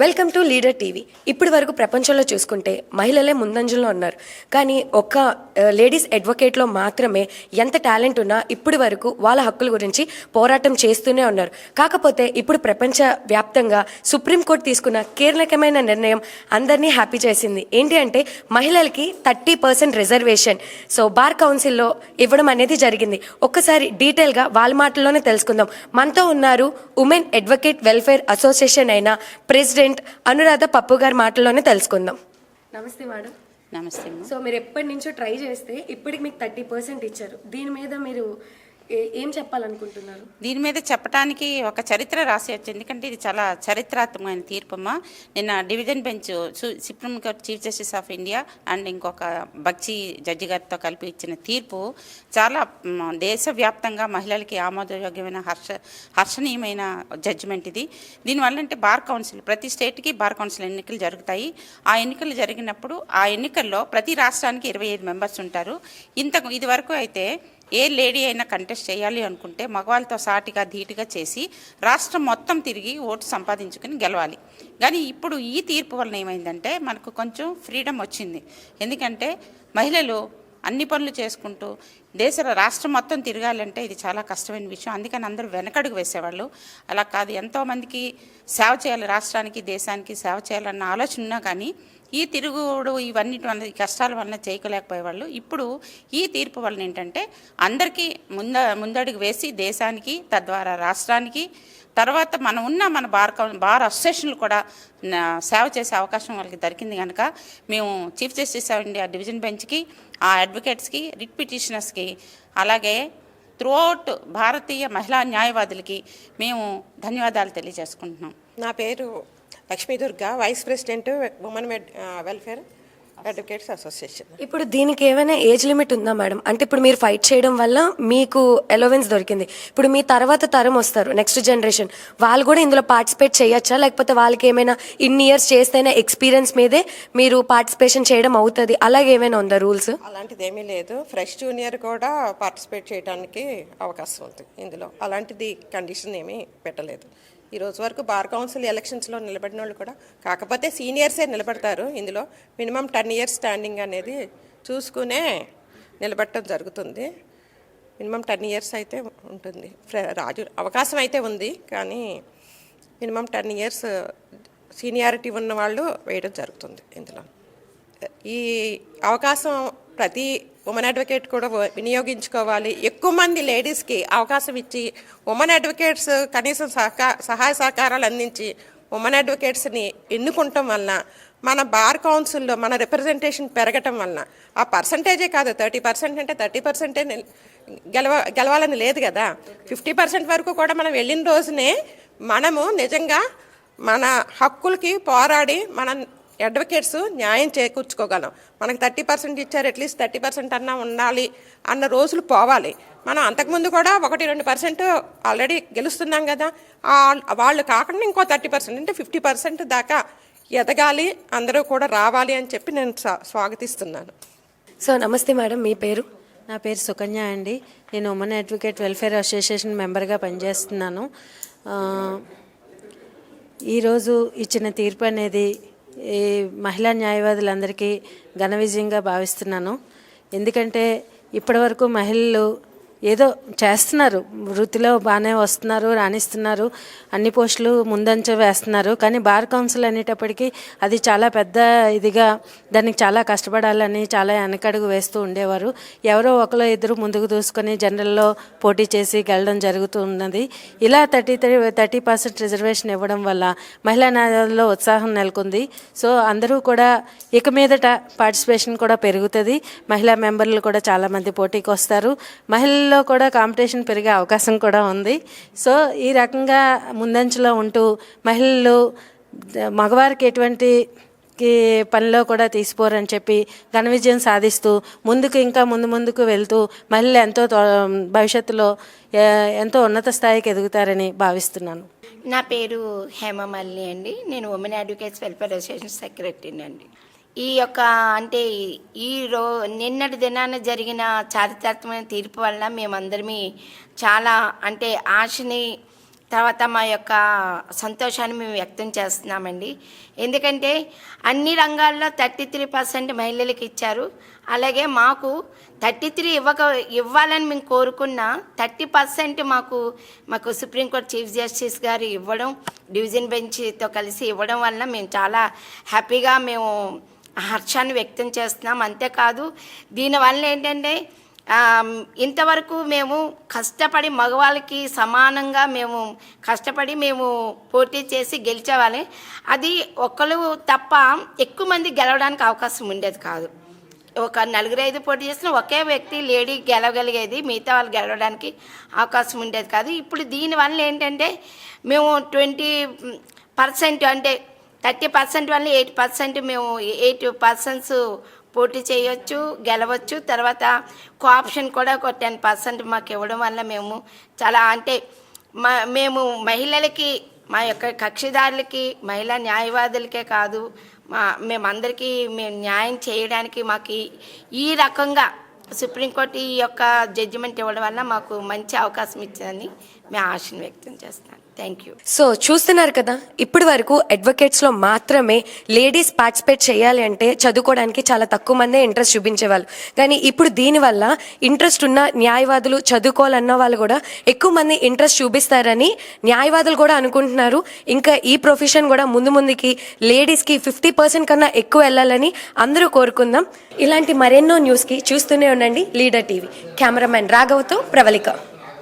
Welcome to leader TV ఇప్పటి వరకు ప్రపంచంలో చూసుకుంటే మహిళలే ముందంజలో ఉన్నారు. కానీ ఒక్క లేడీస్ అడ్వకేట్లో మాత్రమే ఎంత టాలెంట్ ఉన్నా ఇప్పటి వరకు వాళ్ళ హక్కుల గురించి పోరాటం చేస్తూనే ఉన్నారు. కాకపోతే ఇప్పుడు ప్రపంచ వ్యాప్తంగా సుప్రీంకోర్టు తీసుకున్న కీలకమైన నిర్ణయం అందరినీ హ్యాపీ చేసింది. ఏంటి అంటే మహిళలకి thirty percent reservation so bar కౌన్సిల్లో ఇవ్వడం అనేది జరిగింది. ఒక్కసారి డీటెయిల్గా వాళ్ళ మాటల్లోనే తెలుసుకుందాం. మనతో ఉన్నారు ఉమెన్ అడ్వకేట్ వెల్ఫేర్ అసోసియేషన్ అయిన ప్రెసిడెంట్ అనురాధ పప్పు గారి మాటల్లోనే తెలుసుకుందాం. నమస్తే మేడం. నమస్తే. సో మీరు ఎప్పటి నుంచో ట్రై చేస్తే ఇప్పటికి మీకు థర్టీ పర్సెంట్ ఇచ్చారు. దీని మీద మీరు ఏం చెప్పాలనుకుంటున్నారు? దీని మీద చెప్పడానికి ఒక చరిత్ర రాసేయచ్చు ఎందుకంటే ఇది చాలా చరిత్రాత్మకమైన తీర్పమ్మా. నిన్న డివిజన్ బెంచ్ సు- supreme court chief justice of India and ఇంకొక బక్షి జడ్జి గారితో కలిపి ఇచ్చిన తీర్పు చాలా దేశవ్యాప్తంగా మహిళలకి ఆమోదయోగ్యమైన హర్ష హర్షణీయమైన జడ్జిమెంట్ ఇది. దీనివల్ల అంటే బార్ కౌన్సిల్ ప్రతి స్టేట్కి బార్ కౌన్సిల్ ఎన్నికలు జరుగుతాయి. ఆ ఎన్నికలు జరిగినప్పుడు ఆ ఎన్నికల్లో ప్రతి రాష్ట్రానికి ఇరవై ఐదు మెంబర్స్ ఉంటారు. ఇంతకు ఇది వరకు అయితే ఏ లేడీ అయినా కంటెస్ట్ చేయాలి అనుకుంటే మగవాళ్ళతో సాటిగా ధీటుగా చేసి రాష్ట్రం మొత్తం తిరిగి ఓటు సంపాదించుకుని గెలవాలి. కానీ ఇప్పుడు ఈ తీర్పు వలన ఏమైందంటే మనకు కొంచెం ఫ్రీడమ్ వచ్చింది. ఎందుకంటే మహిళలు అన్ని పనులు చేసుకుంటూ దేశ రాష్ట్రం మొత్తం తిరగాలంటే ఇది చాలా కష్టమైన విషయం. అందుకని అందరూ వెనకడుగు వేసేవాళ్ళు. అలా కాదు ఎంతోమందికి సేవ చేయాలి రాష్ట్రానికి దేశానికి సేవ చేయాలన్న ఆలోచన ఉన్నా కానీ ఈ తిరుగుడు ఇవన్నీ వల్ల కష్టాల వలన చేయలేకపోయేవాళ్ళు. ఇప్పుడు ఈ తీర్పు వలన ఏంటంటే అందరికీ ముంద ముందడుగు వేసి దేశానికి తద్వారా రాష్ట్రానికి తర్వాత మనం ఉన్న మన బార్ బార్ అసోసియేషన్లు కూడా సేవ చేసే అవకాశం వాళ్ళకి దొరికింది కనుక మేము chief justice of India division బెంచ్కి ఆ అడ్వకేట్స్కి రిట్ పిటిషనర్స్కి అలాగే త్రూఅవుట్ భారతీయ మహిళా న్యాయవాదులకి మేము ధన్యవాదాలు తెలియజేసుకుంటున్నాం. నా పేరు Lakshmi Durga vice president women welfare advocates association. ఇప్పుడు దీనికి ఏమైనా ఏజ్ లిమిట్ ఉందా మేడం? అంటే ఇప్పుడు మీరు ఫైట్ చేయడం వల్ల మీకు ఎలోవెన్స్ దొరికింది. ఇప్పుడు మీ తర్వాత తరం వస్తారు నెక్స్ట్ జనరేషన్ వాళ్ళు కూడా ఇందులో పార్టిసిపేట్ చేయొచ్చా? లేకపోతే వాళ్ళకి ఏమైనా ఇన్ని ఇయర్స్ చేస్తేనే ఎక్స్పీరియన్స్ మీదే మీరు పార్టిసిపేషన్ చేయడం అవుతుంది? అలాగే ఏమైనా ఉందా రూల్స్ అలాంటిది ఏమీ లేదు. ఫ్రెష్ జూనియర్ కూడా పార్టిసిపేట్ చేయడానికి అవకాశం ఉంది ఇందులో. అలాంటిది కండిషన్ ఏమీ పెట్టలేదు. ఈ రోజు వరకు బార్ కౌన్సిల్ ఎలక్షన్స్లో నిలబడిన వాళ్ళు కూడా కాకపోతే సీనియర్సే నిలబడతారు. ఇందులో మినిమం టెన్ ఇయర్స్ స్టాండింగ్ అనేది చూసుకునే నిలబడటం జరుగుతుంది. మినిమం టెన్ ఇయర్స్ అయితే ఉంటుంది. రాజు అవకాశం అయితే ఉంది. కానీ మినిమం టెన్ ఇయర్స్ సీనియారిటీ ఉన్న వాళ్ళు వేయడం జరుగుతుంది ఇందులో. ఈ అవకాశం ప్రతి ఉమెన్ అడ్వకేట్ కూడా వినియోగించుకోవాలి. ఎక్కువ మంది లేడీస్కి అవకాశం ఇచ్చి ఉమెన్ అడ్వకేట్స్ కనీసం సహకా సహాయ సహకారాలు అందించి ఉమెన్ అడ్వకేట్స్ని ఎన్నుకుంటాం వలన మన బార్ కౌన్సిల్లో మన రిప్రజెంటేషన్ పెరగటం వలన ఆ పర్సంటేజే కాదు థర్టీ పర్సెంట్ అంటే థర్టీ పర్సెంటే గెలవ గెలవాలని లేదు కదా. ఫిఫ్టీ పర్సెంట్ వరకు కూడా మనం వెళ్ళిన రోజునే మనము నిజంగా మన హక్కులకి పోరాడి మన అడ్వకేట్స్ న్యాయం చేకూర్చుకోగలం. మనకు థర్టీ పర్సెంట్ ఇచ్చారు అట్లీస్ట్ థర్టీ పర్సెంట్ అన్నా ఉండాలి అన్న రోజులు పోవాలి. మనం అంతకుముందు కూడా ఒకటి రెండు పర్సెంట్ ఆల్రెడీ గెలుస్తున్నాం కదా. ఆ- వాళ్ళు కాకుండా ఇంకో థర్టీ పర్సెంట్ అంటే ఫిఫ్టీ పర్సెంట్ దాకా ఎదగాలి అందరూ కూడా రావాలి అని చెప్పి నేను స్వా- స్వాగతిస్తున్నాను. సో నమస్తే మేడం మీ పేరు? నా పేరు సుకన్య అండి. నేను ఉమెన్ అడ్వకేట్ వెల్ఫేర్ అసోసియేషన్ మెంబర్గా పనిచేస్తున్నాను. ఆ, ఈరోజు ఇచ్చిన తీర్పు అనేది ఈ మహిళా న్యాయవాదులందరికీ ఘన విజయంగా భావిస్తున్నాను. ఎందుకంటే ఇప్పటివరకు మహిళలు ఏదో చేస్తున్నారు. వృత్తిలో బాగానే వస్తున్నారు రాణిస్తున్నారు. అన్ని పోస్టులు ముందంచ వేస్తున్నారు. కానీ బార్ కౌన్సిల్ అనేటప్పటికీ అది చాలా పెద్ద ఇదిగా దానికి చాలా కష్టపడాలని చాలా వెనకడుగు వేస్తూ ఉండేవారు. ఎవరో ఒకరు ఇద్దరు ముందుకు దూసుకొని జనరల్లో పోటీ చేసి గెలడం జరుగుతూ ఉన్నది ఇలా thirty three thirty percent reservation ఇవ్వడం వల్ల మహిళా న్యాయాలలో ఉత్సాహం నెలకొంది. సో అందరూ కూడా ఇక మీదట పార్టిసిపేషన్ కూడా పెరుగుతుంది. మహిళా మెంబర్లు కూడా చాలామంది పోటీకి వస్తారు మహిళల్లో కూడా కాంపిటీషన్ పెరిగే అవకాశం కూడా ఉంది. సో ఈ రకంగా ముందంచులో ఉంటూ మహిళలు మగవారికి ఎటువంటి కి పనిలో కూడా తీసిపోరని చెప్పి ఘన విజయం సాధిస్తూ ముందుకు ఇంకా ముందు ముందుకు వెళ్తూ మహిళలు ఎంతో భవిష్యత్తులో ఎంతో ఉన్నత స్థాయికి ఎదుగుతారని భావిస్తున్నాను. నా పేరు హేమమల్లి అండి. నేను ఉమెన్ అడ్వకేట్స్ వెల్ఫేర్ అసోసియేషన్ సెక్రటరీని అండి. ఈ యొక్క అంటే ఈ రో నిన్నటి దినాన జరిగిన చారిత్రాత్మక తీర్పు వల్ల మేమందరమీ చాలా అంటే ఆశని తర్వాత మా యొక్క సంతోషాన్ని మేము వ్యక్తం చేస్తున్నామండి. ఎందుకంటే అన్ని రంగాల్లో థర్టీ త్రీ పర్సెంట్ మహిళలకు ఇచ్చారు. అలాగే మాకు థర్టీ త్రీ ఇవ్వక ఇవ్వాలని మేము కోరుకున్న థర్టీ పర్సెంట్ మాకు మాకు సుప్రీంకోర్టు చీఫ్ జస్టిస్ గారు ఇవ్వడం డివిజన్ బెంచ్తో కలిసి ఇవ్వడం వలన మేము చాలా హ్యాపీగా మేము హర్షాన్ని వ్యక్తం చేస్తున్నాం. అంతేకాదు దీనివల్ల ఏంటంటే ఇంతవరకు మేము కష్టపడి మగవాళ్ళకి సమానంగా మేము కష్టపడి మేము పోటీ చేసి గెలిచేవాళ్ళం. అది ఒకరు తప్ప ఎక్కువ మంది గెలవడానికి అవకాశం ఉండేది కాదు. ఒక నలుగురు ఐదు పోటీ చేసిన ఒకే వ్యక్తి లేడీ గెలవగలిగేది మిగతా వాళ్ళు గెలవడానికి అవకాశం ఉండేది కాదు. ఇప్పుడు దీనివల్ల ఏంటంటే మేము ట్వంటీ పర్సెంట్ అంటే థర్టీ పర్సెంట్ వల్ల ఎయిట్ పర్సెంట్ మేము ఎయిట్ పర్సెంట్స్ పోటీ చేయొచ్చు గెలవచ్చు. తర్వాత కోఆప్షన్ కూడా ఒక టెన్ పర్సెంట్ మాకు ఇవ్వడం వల్ల మేము చాలా అంటే మా మేము మహిళలకి మా యొక్క కక్షిదారులకి మహిళా న్యాయవాదులకే కాదు మా మేమందరికీ మేము న్యాయం చేయడానికి మాకు ఈ- ఈ రకంగా సుప్రీంకోర్టు ఈ యొక్క జడ్జిమెంట్ ఇవ్వడం వల్ల మాకు మంచి అవకాశం ఇచ్చిందని మేము ఆశను వ్యక్తం చేస్తున్నాను. థ్యాంక్ యూ సో చూస్తున్నారు కదా ఇప్పటి వరకు అడ్వకేట్స్లో మాత్రమే లేడీస్ పార్టిసిపేట్ చేయాలి అంటే చదువుకోవడానికి చాలా తక్కువ మందే ఇంట్రెస్ట్ చూపించేవాళ్ళు. కానీ ఇప్పుడు దీనివల్ల ఇంట్రెస్ట్ ఉన్న న్యాయవాదులు చదువుకోవాలన్న వాళ్ళు కూడా ఎక్కువ మంది ఇంట్రెస్ట్ చూపిస్తారని న్యాయవాదులు కూడా అనుకుంటున్నారు. ఇంకా ఈ ప్రొఫెషన్ కూడా ముందు ముందుకి లేడీస్కి ఫిఫ్టీ పర్సెంట్ కన్నా ఎక్కువ వెళ్ళాలని అందరూ కోరుకుందాం. ఇలాంటి మరెన్నో న్యూస్కి చూస్తూనే ఉండండి. లీడర్ టీవీ కెమెరామెన్ రాఘవతో ప్రవళిక.